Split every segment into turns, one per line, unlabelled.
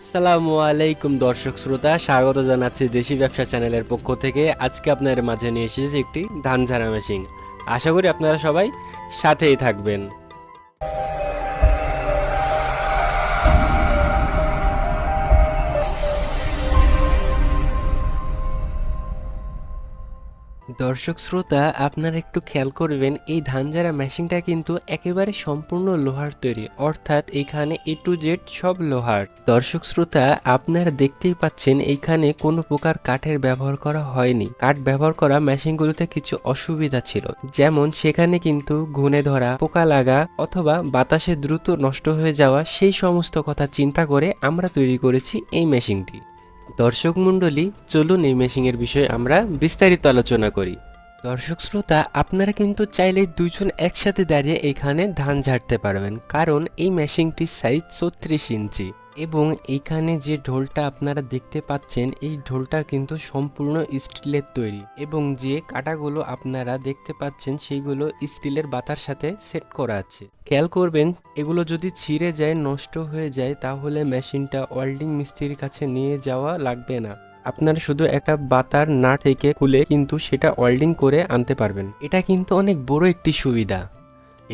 আসসালামু আলাইকুম দর্শক শ্রোতা, স্বাগত জানাচ্ছি দেশি ব্যবসা চ্যানেলের পক্ষ থেকে। আজকে আপনাদের মাঝে নিয়ে এসেছি একটি ধান ঝাড়া মেশিন। আশা করি আপনারা সবাই সাথেই থাকবেন। দর্শক শ্রোতা, আপনারা একটু খেয়াল করবেন, এই ধান ঝাড়া মেশিনটা কিন্তু একেবারে সম্পূর্ণ লোহার তৈরি। অর্থাৎ এখানে এ টু জেড সব লোহার। দর্শক শ্রোতা, আপনারা দেখতেই পাচ্ছেন এইখানে কোনো প্রকার কাঠের ব্যবহার করা হয়নি। কাঠ ব্যবহার করা মেশিনগুলোতে কিছু অসুবিধা ছিল। যেমন সেখানে কিন্তু ঘুনে ধরা, পোকা লাগা অথবা বাতাসে দ্রুত নষ্ট হয়ে যাওয়া, সেই সমস্ত কথা চিন্তা করে আমরা তৈরি করেছি এই মেশিনটি। দর্শক মণ্ডলী, চলুন এই মেশিনের বিষয়ে আমরা বিস্তারিত আলোচনা করি। দর্শক শ্রোতা, আপনারা কিন্তু চাইলে দুজন একসাথে দাঁড়িয়ে এখানে ধান ঝাড়তে পারবেন, কারণ এই মেশিনটির সাইজ ছত্রিশ ইঞ্চি। এবং এইখানে যে ঢোলটা আপনারা দেখতে পাচ্ছেন, এই ঢোলটা কিন্তু সম্পূর্ণ স্টিলের তৈরি এবং যে কাটাগুলো আপনারা দেখতে পাচ্ছেন সেইগুলো স্টিলের বাতার সাথে সেট করা আছে। খেয়াল করবেন, এগুলো যদি ছিঁড়ে যায়, নষ্ট হয়ে যায়, তাহলে মেশিনটা ওয়েল্ডিং মিস্ত্রির কাছে নিয়ে যাওয়া লাগবে না। আপনারা শুধু একটা বাতার না থেকে খুলে কিন্তু সেটা ওয়েল্ডিং করে আনতে পারবেন। এটা কিন্তু অনেক বড় একটি সুবিধা।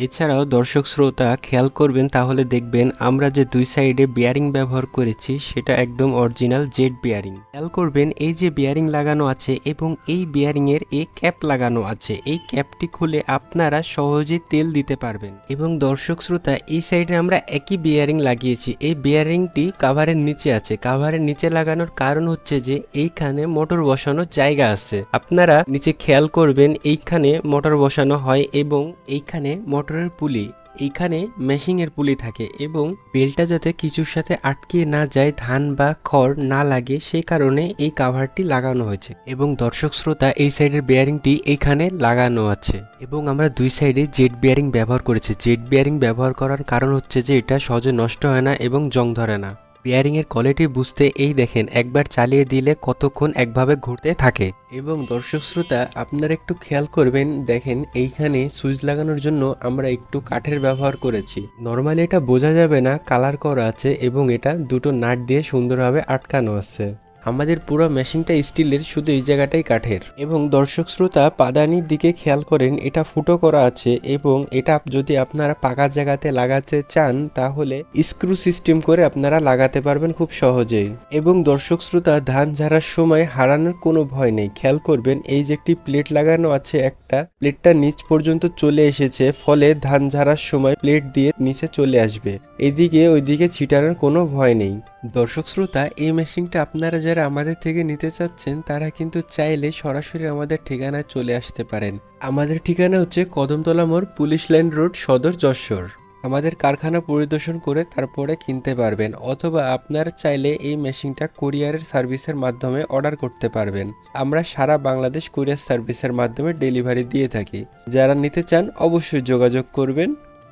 এছাড়াও দর্শক শ্রোতা খেয়াল করবেন, তাহলে দেখবেন আমরা যে দুই সাইডে বিয়ারিং ব্যবহার করেছি, সেটা একদম অরিজিনাল জেড বিয়ারিং খেয়াল করবেন, এই যে বিয়ারিং লাগানো আছে এবং এই বিয়ারিং এর এ ক্যাপ লাগানো আছে, এই ক্যাপটি খুলে আপনারা সহজে তেল দিতে পারবেন। এবং দর্শক শ্রোতা, এই সাইডে আমরা একই বিয়ারিং লাগিয়েছি, এই বিয়ারিংটি কাভারের নিচে আছে। কাভারের নিচে লাগানোর কারণ হচ্ছে যে, এইখানে মোটর বসানোর জায়গা আছে। আপনারা নিচে খেয়াল করবেন, এইখানে মোটর বসানো হয় এবং এইখানে মোটরের পুলি এইখানে মেশিংয়ের পুলি থাকে এবং বেলটা যাতে কিছুর সাথে আটকে না যায়, ধান বা খড় না লাগে সেই কারণে এই কাভারটি লাগানো হয়েছে। এবং দর্শক শ্রোতা, এই সাইডের বেয়ারিংটি এখানে লাগানো আছে। এবং আমরা দুই সাইডে জেট বিয়ারিং ব্যবহার করেছি। জেট বিয়ারিং ব্যবহার করার কারণ হচ্ছে যে এটা সহজে নষ্ট হয় না এবং জং ধরে না। বিয়ারিং এর কোয়ালিটি বুঝতে এই দেখেন, একবার চালিয়ে দিলে কতক্ষণ একভাবে ঘুরতে থাকে। এবং দর্শক শ্রোতা, আপনারা একটু খেয়াল করবেন, দেখেন এইখানে সুইচ লাগানোর জন্য আমরা একটু কাঠের ব্যবহার করেছি। নর্মালি এটা বোঝা যাবে না কালার করা আছে এবং এটা দুটো নাট দিয়ে সুন্দরভাবে আটকানো আছে। আমাদের পুরো মেশিনটা স্টিলের, শুধু এই জায়গাটাই কাঠের। এবং দর্শক শ্রোতা, পাদানির দিকে খেয়াল করেন, এটা ফুটো করা আছে এবং এটা যদি আপনারা পাকা জায়গাতে লাগাতে চান, তাহলে স্ক্রু সিস্টেম করে আপনারা লাগাতে পারবেন খুব সহজেই। এবং দর্শক শ্রোতা, ধান ঝাড়ার সময় হারানোর কোনো ভয় নেই। খেয়াল করবেন, এই যে একটি প্লেট লাগানো আছে একটা, প্লেটটা নিচ পর্যন্ত চলে এসেছে, ফলে ধান ঝাড়ার সময় প্লেট দিয়ে নিচে চলে আসবে। এদিকে, ওইদিকে ছিটানোর কোনো ভয় নেই। দর্শক শ্রোতা, এই মেশিনটা আপনারা যারা আমাদের থেকে নিতে চাচ্ছেন, তারা কিন্তু চাইলে সরাসরি আমাদের ঠিকানায় চলে আসতে পারেন। আমাদের ঠিকানা হচ্ছে কদমতলা মোড়, পুলিশ লাইন রোড, সদর যশোর। আমাদের কারখানা পরিদর্শন করে তারপরে কিনতে পারবেন, অথবা আপনারা চাইলে এই মেশিনটা কুরিয়ারের সার্ভিসের মাধ্যমে অর্ডার করতে পারবেন। আমরা সারা বাংলাদেশ কুরিয়ার সার্ভিসের মাধ্যমে ডেলিভারি দিয়ে থাকি। যারা নিতে চান, অবশ্যই যোগাযোগ করবেন।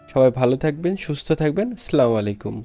সবাই ভালো থাকবেন, সুস্থ থাকবেন। আসসালামু আলাইকুম।